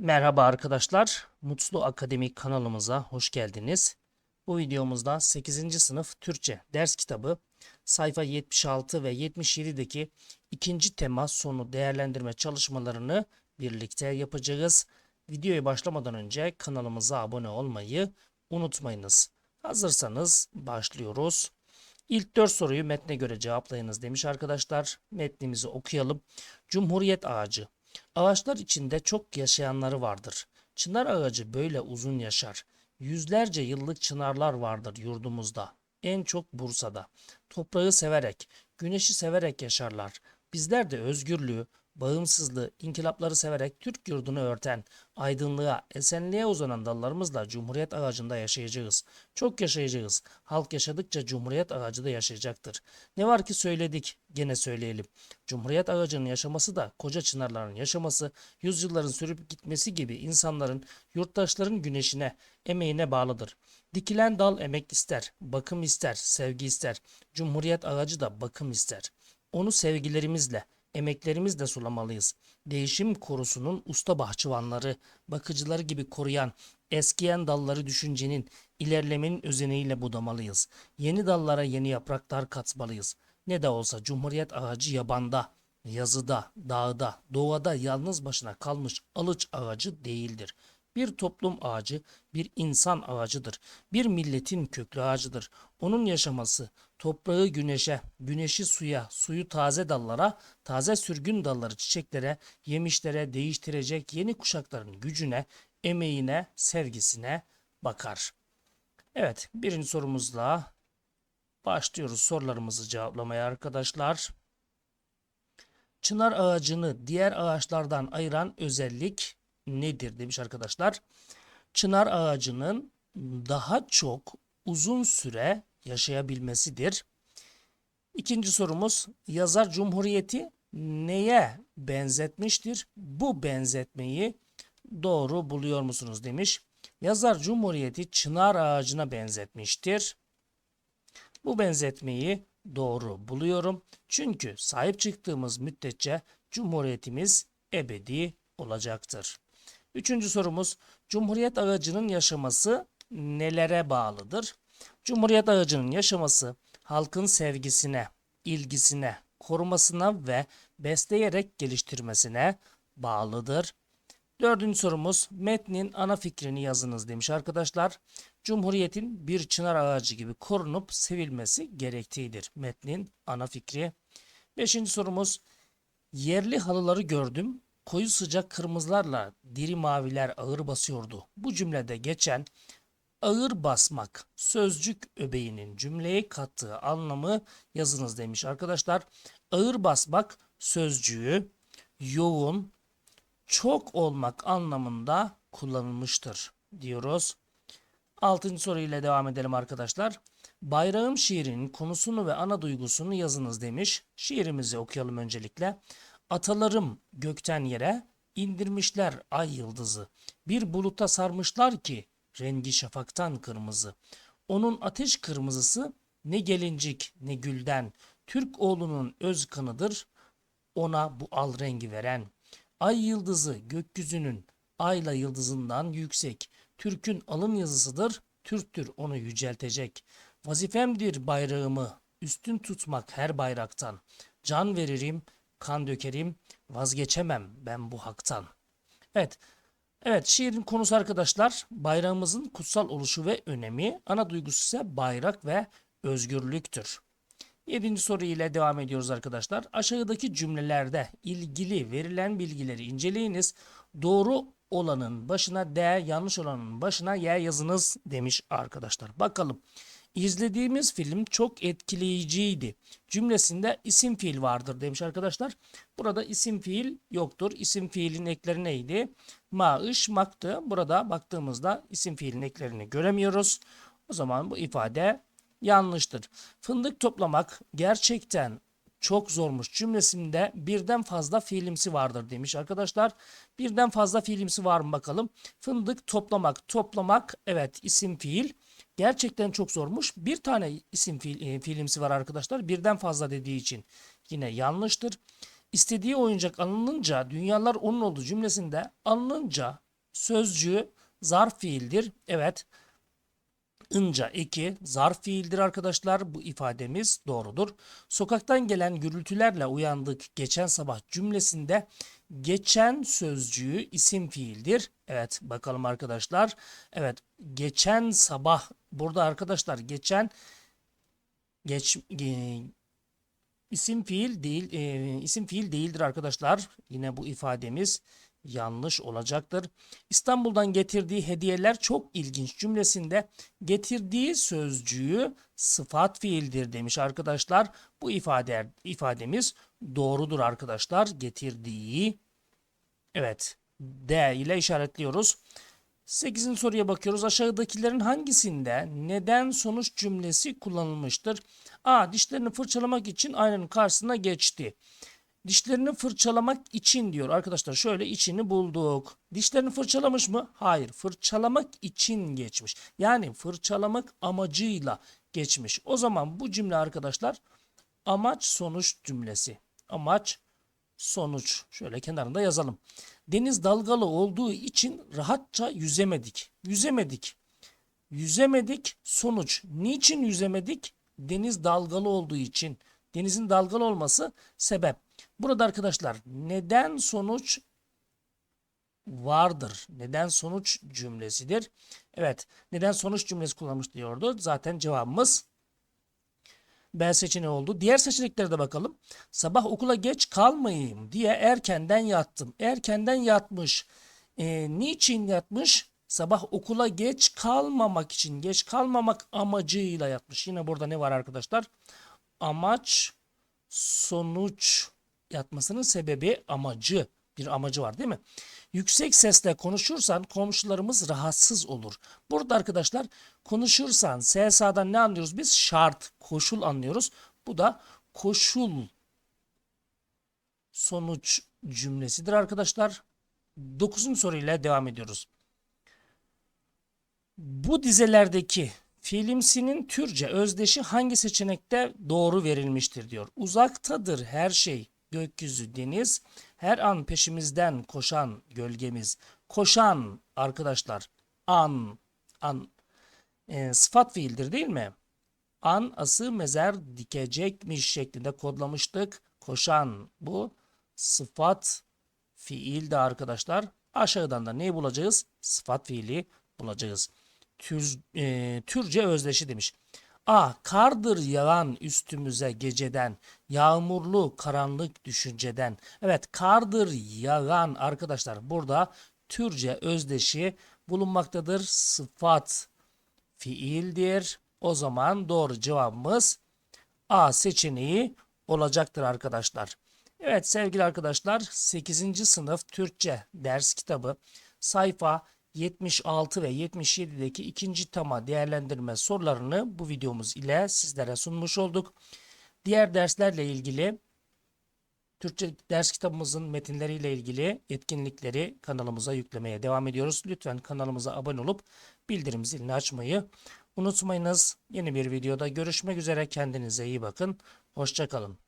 Merhaba arkadaşlar, Mutlu Akademik kanalımıza hoş geldiniz. Bu videomuzda 8. sınıf Türkçe ders kitabı sayfa 76 ve 77'deki ikinci tema sonu değerlendirme çalışmalarını birlikte yapacağız. Videoya başlamadan önce kanalımıza abone olmayı unutmayınız. Hazırsanız başlıyoruz. İlk dört soruyu metne göre cevaplayınız demiş arkadaşlar. Metnimizi okuyalım. Cumhuriyet ağacı. Ağaçlar içinde çok yaşayanları vardır. Çınar ağacı böyle uzun yaşar. Yüzlerce yıllık çınarlar vardır yurdumuzda. En çok Bursa'da. Toprağı severek, güneşi severek yaşarlar. Bizler de özgürlüğü, bağımsızlığı, inkılapları severek Türk yurdunu örten, aydınlığa, esenliğe uzanan dallarımızla Cumhuriyet ağacında yaşayacağız. Çok yaşayacağız. Halk yaşadıkça Cumhuriyet ağacı da yaşayacaktır. Ne var ki söyledik, gene söyleyelim. Cumhuriyet ağacının yaşaması da koca çınarların yaşaması, yüzyılların sürüp gitmesi gibi insanların, yurttaşların güneşine, emeğine bağlıdır. Dikilen dal emek ister, bakım ister, sevgi ister. Cumhuriyet ağacı da bakım ister. Onu sevgilerimizle, emeklerimizle sulamalıyız. Değişim korusunun usta bahçıvanları, bakıcıları gibi koruyan, eskiyen dalları düşüncenin, ilerlemenin özeniyle budamalıyız. Yeni dallara yeni yapraklar katmalıyız. Ne de olsa Cumhuriyet ağacı yabanda, yazıda, dağda, doğada yalnız başına kalmış alıç ağacı değildir. Bir toplum ağacı, bir insan ağacıdır. Bir milletin köklü ağacıdır. Onun yaşaması, toprağı güneşe, güneşi suya, suyu taze dallara, taze sürgün dalları çiçeklere, yemişlere değiştirecek yeni kuşakların gücüne, emeğine, sevgisine bakar. Evet, birinci sorumuzla başlıyoruz sorularımızı cevaplamaya arkadaşlar. Çınar ağacını diğer ağaçlardan ayıran özellik nedir demiş arkadaşlar. Çınar ağacının daha çok uzun süre yaşayabilmesidir. İkinci sorumuz yazar Cumhuriyeti neye benzetmiştir? Bu benzetmeyi doğru buluyor musunuz demiş. Yazar Cumhuriyeti çınar ağacına benzetmiştir. Bu benzetmeyi doğru buluyorum. Çünkü sahip çıktığımız müddetçe Cumhuriyetimiz ebedi olacaktır. Üçüncü sorumuz Cumhuriyet ağacının yaşaması nelere bağlıdır? Cumhuriyet ağacının yaşaması halkın sevgisine, ilgisine, korumasına ve besleyerek geliştirmesine bağlıdır. Dördüncü sorumuz metnin ana fikrini yazınız demiş arkadaşlar. Cumhuriyetin bir çınar ağacı gibi korunup sevilmesi gerektiğidir. Metnin ana fikri. Beşinci sorumuz yerli halıları gördüm. Koyu sıcak kırmızılarla diri maviler ağır basıyordu. Bu cümlede geçen ağır basmak sözcük öbeğinin cümleye kattığı anlamı yazınız demiş arkadaşlar. Ağır basmak sözcüğü yoğun, çok olmak anlamında kullanılmıştır diyoruz. Altıncı soru ile devam edelim arkadaşlar. Bayrağım şiirinin konusunu ve ana duygusunu yazınız demiş. Şiirimizi okuyalım öncelikle. Atalarım gökten yere indirmişler ay yıldızı. Bir buluta sarmışlar ki rengi şafaktan kırmızı. Onun ateş kırmızısı ne gelincik ne gülden. Türk oğlunun öz kanıdır ona bu al rengi veren. Ay yıldızı gökyüzünün ayla yıldızından yüksek. Türk'ün alın yazısıdır. Türktür onu yüceltecek. Vazifemdir bayrağımı üstün tutmak her bayraktan. Can veririm, kan dökerim, vazgeçemem ben bu haktan. Evet, evet şiirin konusu arkadaşlar bayrağımızın kutsal oluşu ve önemi. Ana duygusu ise bayrak ve özgürlüktür. Yedinci soru ile devam ediyoruz arkadaşlar. Aşağıdaki cümlelerde ilgili verilen bilgileri inceleyiniz. Doğru olanın başına D, yanlış olanın başına Y yazınız demiş arkadaşlar. Bakalım. İzlediğimiz film çok etkileyiciydi. Cümlesinde isim fiil vardır demiş arkadaşlar. Burada isim fiil yoktur. İsim fiilin ekleri neydi? Ma, ış, maktı. Burada baktığımızda isim fiilin eklerini göremiyoruz. O zaman bu ifade yanlıştır. Fındık toplamak gerçekten çok zormuş cümlesinde birden fazla fiilimsi vardır demiş arkadaşlar. Birden fazla fiilimsi var mı bakalım. Fındık toplamak, toplamak evet isim fiil. Gerçekten çok zormuş. Bir tane isim fiil, e, fiilimsi var arkadaşlar. Birden fazla dediği için yine yanlıştır. İstediği oyuncak alınınca dünyalar onun oldu cümlesinde alınınca sözcüğü zarf fiildir. Evet. Inca eki zarf fiildir arkadaşlar. Bu ifademiz doğrudur. Sokaktan gelen gürültülerle uyandık geçen sabah cümlesinde geçen sözcüğü isim fiildir. Evet bakalım arkadaşlar. Evet geçen sabah burada arkadaşlar geçen geç e, isim fiil değil e, isim fiil değildir arkadaşlar. Yine bu ifademiz yanlış olacaktır. İstanbul'dan getirdiği hediyeler çok ilginç cümlesinde getirdiği sözcüğü sıfat fiildir demiş arkadaşlar. Bu ifade ifademiz doğrudur arkadaşlar. Getirdiği evet D ile işaretliyoruz. 8. soruya bakıyoruz. Aşağıdakilerin hangisinde neden sonuç cümlesi kullanılmıştır? A. Dişlerini fırçalamak için aynanın karşısına geçti. Dişlerini fırçalamak için diyor arkadaşlar. Şöyle içini bulduk. Dişlerini fırçalamış mı? Hayır. Fırçalamak için geçmiş. Yani fırçalamak amacıyla geçmiş. O zaman bu cümle arkadaşlar amaç sonuç cümlesi. Amaç sonuç. Şöyle kenarında yazalım. Deniz dalgalı olduğu için rahatça yüzemedik. Yüzemedik. Yüzemedik sonuç. Niçin yüzemedik? Deniz dalgalı olduğu için. Denizin dalgalı olması sebep. Burada arkadaşlar neden sonuç vardır. Neden sonuç cümlesidir. Evet neden sonuç cümlesi kullanmış diyordu. Zaten cevabımız B seçeneği oldu. Diğer seçeneklere de bakalım. Sabah okula geç kalmayayım diye erkenden yattım. Erkenden yatmış. E, niçin yatmış? Sabah okula geç kalmamak için, geç kalmamak amacıyla yatmış. Yine burada ne var arkadaşlar? Amaç, sonuç yatmasının sebebi amacı. Bir amacı var değil mi? Yüksek sesle konuşursan komşularımız rahatsız olur. Burada arkadaşlar konuşursan SSA'dan ne anlıyoruz biz? Şart, koşul anlıyoruz. Bu da koşul sonuç cümlesidir arkadaşlar. Dokuzuncu soruyla devam ediyoruz. Bu dizelerdeki fiilimsinin Türkçe özdeşi hangi seçenekte doğru verilmiştir diyor. Uzaktadır her şey gökyüzü, deniz, her an peşimizden koşan gölgemiz. Koşan arkadaşlar an, an e, sıfat fiildir değil mi? An ası mezer dikecekmiş şeklinde kodlamıştık. Koşan bu sıfat fiildi arkadaşlar. Aşağıdan da neyi bulacağız? Sıfat fiili bulacağız. Tür, e, Türkçe özdeşi demiş. A. Kardır yağan üstümüze geceden, yağmurlu karanlık düşünceden. Evet kardır yağan arkadaşlar burada Türkçe özdeşi bulunmaktadır. Sıfat fiildir. O zaman doğru cevabımız A seçeneği olacaktır arkadaşlar. Evet sevgili arkadaşlar 8. sınıf Türkçe ders kitabı sayfa 76 ve 77'deki ikinci tema değerlendirme sorularını bu videomuz ile sizlere sunmuş olduk. Diğer derslerle ilgili Türkçe ders kitabımızın metinleriyle ilgili etkinlikleri kanalımıza yüklemeye devam ediyoruz. Lütfen kanalımıza abone olup bildirim zilini açmayı unutmayınız. Yeni bir videoda görüşmek üzere. Kendinize iyi bakın. Hoşçakalın.